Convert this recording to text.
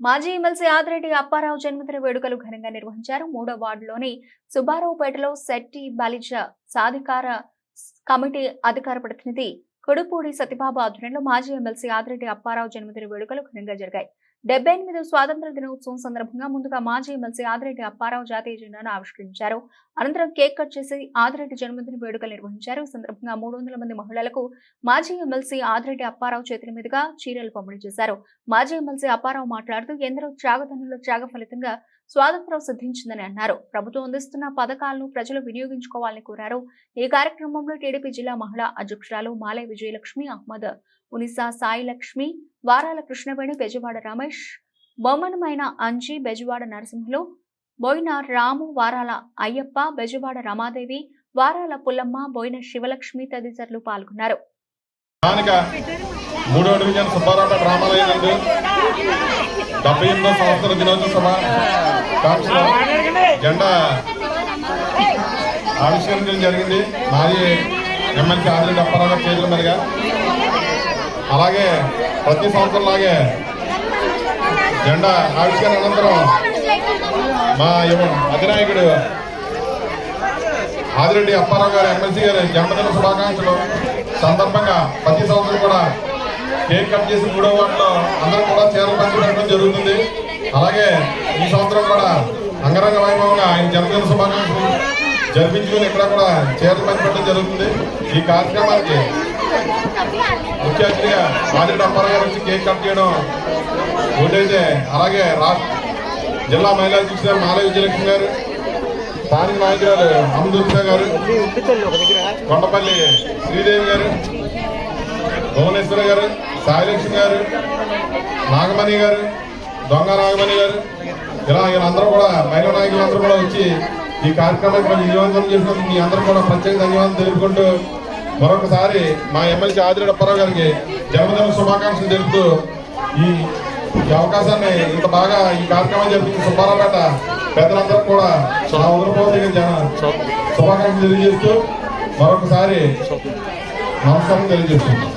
మాజీ ఎమ్మెల్సీ ఆదిరెడ్డి అప్పారావు జన్మదిన వేడుకలు ఘనంగా నిర్వహించారు. మూడో వార్డులోని సుబ్బారావుపేటలో శెట్టి బాలిజ సాధికార కమిటీ అధికార ప్రతినిధి కొడుపూడి సత్యబాబు ఆధ్వర్యంలో మాజీ ఎమ్మెల్సీ ఆదిరెడ్డి అప్పారావు జన్మదిన వేడుకలు ఘనంగా జరిగాయి. డెబ్బై ఎనిమిది స్వాతంత్ర దినోత్సవం సందర్భంగా ముందుగా మాజీ ఎమ్మెల్సీ ఆదిరెడ్డి అప్పారావు జాతీయ జెండాను ఆవిష్కరించారు. అనంతరం కేక్ కట్ చేసి ఆదిరెడ్డి జన్మదిన వేడుకలు నిర్వహించారు. ఈ సందర్భంగా మూడు వందల మంది మహిళలకు మాజీ ఎమ్మెల్సీ ఆదిరెడ్డి అప్పారావు చేతుల మీదుగా చీరలు పంపిణీ చేశారు. మాజీ ఎమ్మెల్సీ అప్పారావు మాట్లాడుతూ ఎందరో త్యాగతనుల త్యాగ ఫలితంగా స్వాతంత్రం సిద్ధించిందని అన్నారు. ప్రభుత్వం అందిస్తున్న పథకాలను ప్రజలు వినియోగించుకోవాలని కోరారు. ఈ కార్యక్రమంలో టీడీపీ జిల్లా మహిళా అధ్యక్షురాలు మాలే విజయలక్ష్మి అహ్మద్ ఉనిసా సాయి లక్ష్మి వారాల కృష్ణవేణి బెజవాడ రమేష్ బొమ్మనమైన అంజీ బెజవాడ నరసింహులు బోయిన రాము వారాల అయ్యప్ప బెజవాడ రమాదేవి వారాల పుల్లమ్మ బోయిన శివలక్ష్మి తదితరులు పాల్గొన్నారు. మూడో డివిజన్ సుబ్బారావుపేట రామాలయం నందు డెబ్బై ఎనిమిదో సంవత్సర దినోత్సవ జెండా ఆవిష్కరించడం జరిగింది. మాజీ ఎమ్మెల్సీ ఆదిరెడ్డి అప్పారావు చేతుల మీదుగా. అలాగే ప్రతి సంవత్సరం లాగే జెండా ఆవిష్కరణ అనంతరం మా యువ అధినాయకుడు ఆదిరెడ్డి అప్పారావు గారు ఎమ్మెల్సీ గారి జన్మదిన శుభాకాంక్షలు. సందర్భంగా ప్రతి సంవత్సరం కూడా కేక్ కట్ చేసి మూడో వాటిలో అందరూ కూడా చీరలు పంచిపెట్టడం జరుగుతుంది. అలాగే ఈ సంవత్సరం కూడా అంగరంగ వైభవంగా ఆయన జన్మదిన శుభాకాంక్షలు జరిపించుకుని ఇక్కడ కూడా చీరలు పంచిపెట్టడం జరుగుతుంది. ఈ కార్యక్రమానికి ముఖ్య అతిథిగా ఆదిరెడ్డి అప్పారావు గారు వచ్చి కేక్ కట్ చేయడం ఒకటైతే అలాగే రాష్ట్ర జిల్లా మహిళా అధ్యక్షురాలు మాలయ విజయలక్ష్మి గారు స్థానిక నాయకురాలు అమదుర్షా గారు కొండపల్లి శ్రీదేవి గారు భువనేశ్వర గారు సాయిలక్ష్మి గారు నాగమణి గారు దొంగ నాగమణి గారు. ఇలా వీళ్ళందరూ కూడా మహిళా నాయకులందరూ కూడా వచ్చి ఈ కార్యక్రమానికి కొంచెం విజయవంతం చేసినందుకు మీ అందరూ కూడా ప్రత్యేక ధన్యవాదాలు తెలుపుకుంటూ మరొకసారి మా ఎమ్మెల్సీ ఆదిరెడ్డి అప్పారావు గారికి జన్మదిన శుభాకాంక్షలు తెలుపుతూ ఈ ఈ అవకాశాన్ని ఇంత బాగా ఈ కార్యక్రమం జరిపించిన సుబ్బారావుపేట పెద్దలందరూ కూడా నా ఉదరపోతే శుభాకాంక్షలు తెలియజేస్తూ మరొకసారి నమస్కారం తెలియజేస్తున్నాం.